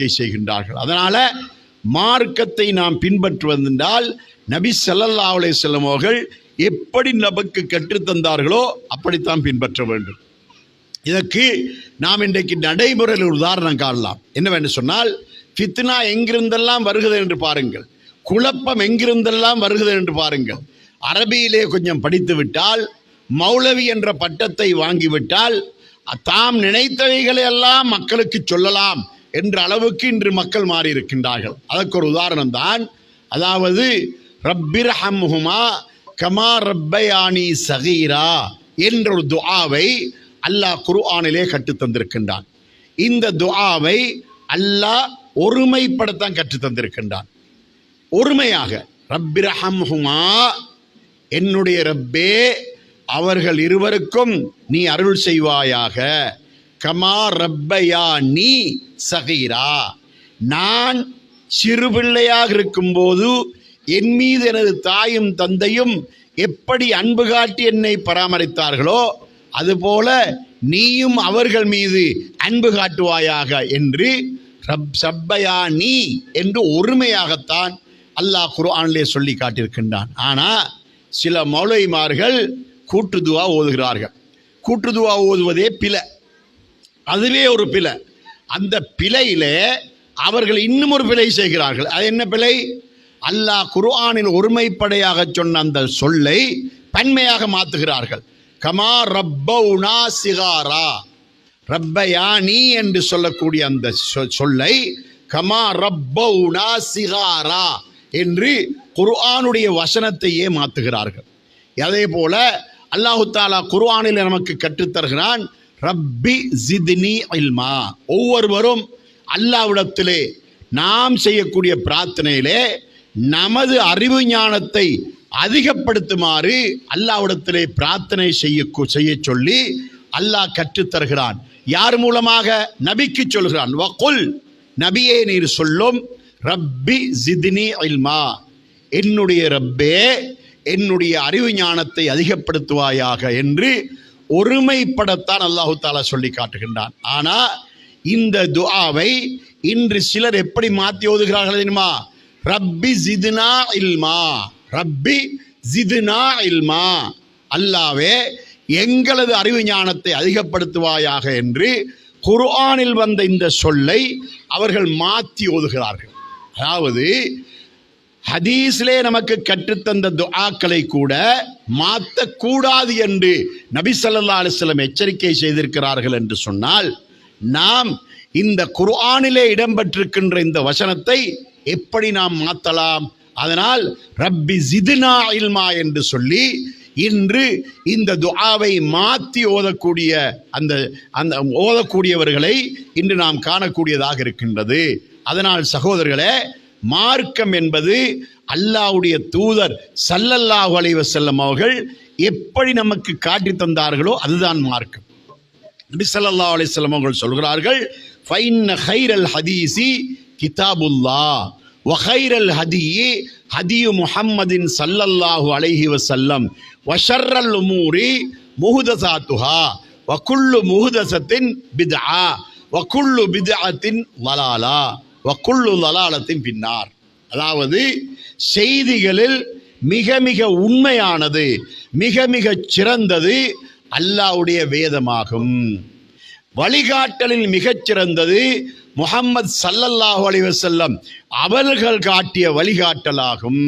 எச்சரிக்கை செய்கின்றார்கள். அதனால் மார்க்கத்தை நாம் பின்பற்றுவதென்றால் நபி சல்லல்லா அலே வஸல்லம் அவர்கள் எப்படி நமக்கு கற்றுத்தந்தார்களோ அப்படித்தான் பின்பற்ற வேண்டும். இதற்கு நாம் இன்றைக்கு நடைமுறையில் ஒரு உதாரணம் காணலாம். என்னவென்று சொன்னால் ஃபித்னா எங்கிருந்தெல்லாம் வருகிறது என்று பாருங்கள். குழப்பம் எங்கிருந்தெல்லாம் வருகிறது என்று பாருங்கள். அரபியிலே கொஞ்சம் படித்துவிட்டால் மௌலவி என்ற பட்டத்தை வாங்கிவிட்டால் தாம் நினைத்தவைகளை எல்லாம் மக்களுக்கு சொல்லலாம். என்ற அளவுக்கு இன்று மக்கள் மாறி இருக்கின்றார்கள் அதற்கு ஒரு உதாரணம் தான் அதாவது ரப்பிர் ஹம்ஹுமா கமா ரப்பயானி சகீரா என்ற ஒரு துஆவை அல்லாஹ் குர்ஆனிலே கற்றுத் தந்திருக்கின்றான். இந்த துஆவை அல்லாஹ் ஒருமைப்படத்தான் கற்றுத் தந்திருக்கின்றான். ஒருமையாக ரப்பிரஹம்ஹுமா என்னுடைய ரப்பே அவர்கள் இருவருக்கும் நீ அருள் செய்வாயாக. கமா ரப்பையா நீ சகீரா. நான் சிறு பிள்ளையாக இருக்கும்போது என் மீது எனது தாயும் தந்தையும் எப்படி அன்பு காட்டி என்னை பராமரித்தார்களோ அதுபோல நீயும் அவர்கள் மீது அன்பு காட்டுவாயாக என்று ரப் சப்பையா நீ என்று ஒருமையாகத்தான் அல்லாஹ் குர்ஆனிலே சொல்லி காட்டியிருக்கின்றான். ஆனால் சில மௌலைமார்கள் கூட்டுதுவா ஓதுகிறார்கள். கூட்டுதுவா ஓதுவதே பிழை. அதுவே ஒரு பிழை. அந்த பிழையிலே அவர்கள் இன்னும் ஒரு பிழை செய்கிறார்கள். அது என்ன பிழை? அல்லாஹ் குர்ஆனில் ஒருமைப்படையாக சொன்ன அந்த சொல்லை பன்மையாக மாற்றுகிறார்கள். கமா ரப்பவுனா சிகாரா. ரப்பயானி என்று சொல்லக்கூடிய அந்த சொ- சொல்லை கமா ரப்பவுனா சிகாரா என்று குர்ஆனுடைய வசனத்தையே மாற்றுகிறார்கள். அதே போல அல்லாஹு தாலா குர்ஆனில் நமக்கு கற்றுத்தருகிறான். ரப்பி ஜிதினி இல்மா. ஒவ்வொருவரும் அல்லாவிடத்திலே நாம் செய்யக்கூடிய பிரார்த்தனையிலே நமது அறிவு ஞானத்தை அதிகப்படுத்துமாறு அல்லாவிடத்திலே பிரார்த்தனை செய்ய செய்ய சொல்லி அல்லாஹ் கற்றுத்தருகிறான். யார் மூலமாக? நபிக்கு சொல்கிறான். வகுல் நபியே நீர் சொல்லும் ரப்பி ஜிதினி இல்மா. என்னுடைய ரப்பே என்னுடைய அறிவு ஞானத்தை அதிகப்படுத்துவாயாக என்று ஒருமைப்படத்தான் அல்லாஹு தாலா சொல்லி காட்டுகின்றான். ஆனா இந்த துஆவை இன்று சிலர் எப்படி மாற்றி ஓதுகிறார்கள் தெரியுமா? ரப்பி ஜிதுனா இல்மா. ரப்பி ஜிதுனா இல்மா. அல்லாவே எங்களது அறிவு ஞானத்தை அதிகப்படுத்துவாயாக என்று குர்ஆனில் வந்த இந்த சொல்லை அவர்கள் மாற்றி ஓதுகிறார்கள். அதாவது ஹதீஸிலே நமக்கு கற்றுத்தந்த துஆக்களை கூட மாற்றக்கூடாது என்று நபி சல்லா அலைஹி எச்சரிக்கை செய்திருக்கிறார்கள் என்று சொன்னால் நாம் இந்த குர்ஆனிலே இடம்பெற்றிருக்கின்ற இந்த வசனத்தை எப்படி நாம் மாற்றலாம் அதனால் ரப்பி ஜிதுனா இல்மா என்று சொல்லி இன்று இந்த துஆவை மாற்றி ஓதக்கூடிய அந்த அந்த ஓதக்கூடியவர்களை இன்று நாம் காணக்கூடியதாக இருக்கின்றது. அதனால் சகோதரர்களே மார்க்கம் என்பது அல்லாவுடைய தூதர் சல்லல்லாஹு அலைஹி செல்லம் அவர்கள் எப்படி நமக்கு காட்டி தந்தார்களோ அதுதான் மார்க்கம். நபி சல்லா அலிஸ்லம் அவர்கள் சொல்கிறார்கள் ஃபைன் ஹைரல் ஹதீசி கிதாபுல்லா வஹைரல் ஹைரல் ஹதியி ஹதியு முஹம்மதின் சல்லல்லாஹு அலைஹி வசல்லம் வஷர்ரல் உமூரி முஹ்தஸாத்துஹா வக்குள்ளு குல்லு பிதா வக்குள்ளு பிதாத்தின் வலாலா. பித்அத்தின் லலாலா பின்னார். அதாவது செய்திகளில் மிக மிக உண்மையானது மிக மிக சிறந்தது அல்லாவுடைய வேதமாகும். வழிகாட்டலில் மிகச் சிறந்தது சல்லல்லாஹு அலிவசல்லம் அவர்கள் காட்டிய வழிகாட்டலாகும்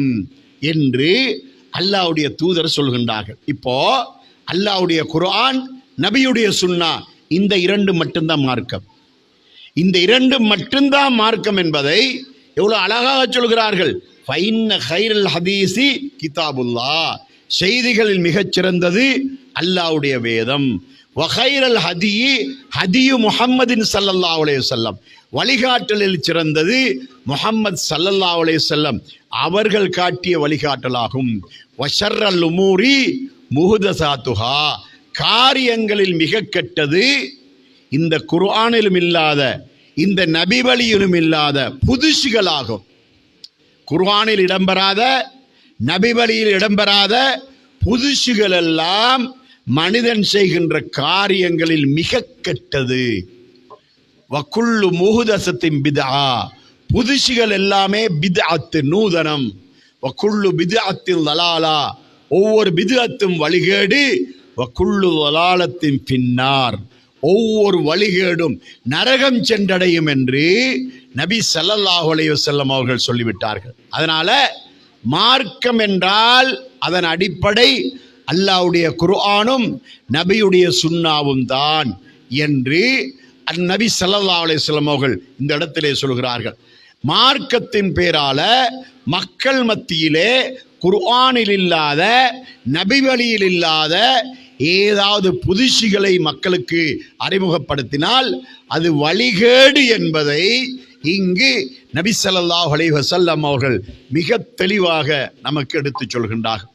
என்று அல்லாஹ்வுடைய தூதர் சொல்கின்றார்கள். இப்போ அல்லாஹ்வுடைய குரான் நபியுடைய சுன்னா இந்த இரண்டு மட்டும்தான் மார்க்கம். இந்த இரண்டு மட்டும்தான் மார்க்கம் என்பதை எவ்வளவு அழகாக சொல்கிறார்கள். ஃபைன்ன ஹைரல் ஹதீஸி கிதாபுல்லா. செய்திகளில் மிகச் சிறந்தது அல்லாஹ்வுடைய வேதம். வஹைரல் ஹதியி ஹதியு முஹம்மதின் சல்லல்லா அலைஹி செல்லம் வழிகாட்டலில் சிறந்தது முஹம்மது சல்லல்லா அலைஹி செல்லம் அவர்கள் காட்டிய வழிகாட்டலாகும். வஷர்ரல் உமூரி முஹுதசாத்துஹா. காரியங்களில் மிக கெட்டது இந்த குர்ஆனிலும் இல்லாத இந்த நபி வழியிலும் இல்லாத புதுசுகளாகும். குர்ஆனில் இடம்பெறாத நபி வழியில் இடம்பெறாத புதுசுகள் எல்லாம் மனிதன் செய்கின்ற காரியங்களில் மிக கெட்டது. வக்குள்ளு முகுதசத்தின் பிதா புதுசுகள் எல்லாமே பித்அத்து நூதனம். வக்குள்ளு பித்அத்தில் தலாலா. ஒவ்வொரு பித்அத்தும் வழிகேடு. வக்குள்ளு வலாலத்தின் பின்னார். ஒவ்வொரு வழிகேடும் நரகம் சென்றடையும் என்று நபி ஸல்லல்லாஹு அலைஹி அவர்கள் சொல்லிவிட்டார்கள். அதனால மார்க்கம் என்றால் அதன் அடிப்படை அல்லாஹ்வுடைய குர்ஆனும் நபியுடைய சுண்ணாவும் தான் என்று அந்நபி ஸல்லல்லாஹு அலைஹி அவர்கள் இந்த இடத்திலே சொல்கிறார்கள். மார்க்கத்தின் பேரால மக்கள் மத்தியிலே குர்ஆனில் இல்லாத நபி வழியில் இல்லாத ஏதாவது புதுசிகளை மக்களுக்கு அறிமுகப்படுத்தினால் அது வழிகேடு என்பதை இங்கு நபி ஸல்லல்லாஹு அலைஹி அவர்கள் மிக தெளிவாக நமக்கு எடுத்துச் சொல்கின்றார்கள்.